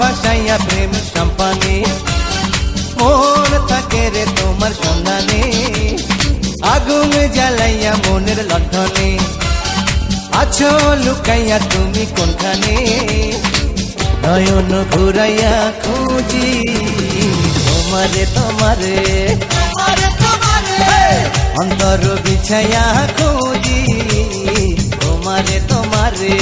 ভাসাইয়া প্রেম সম্পানে মন থাকে রে তোমার সন্ধানে। আগুন জ্বালাইয়া মনের লণ্ঠনে আছো লুকাইয়া তুমি কোনখানে? নয়ন ঘুরাইয়া খুঁজি তোমারে তোমারে। অন্তর বিছায়া খুঁজি তোমারে তোমারে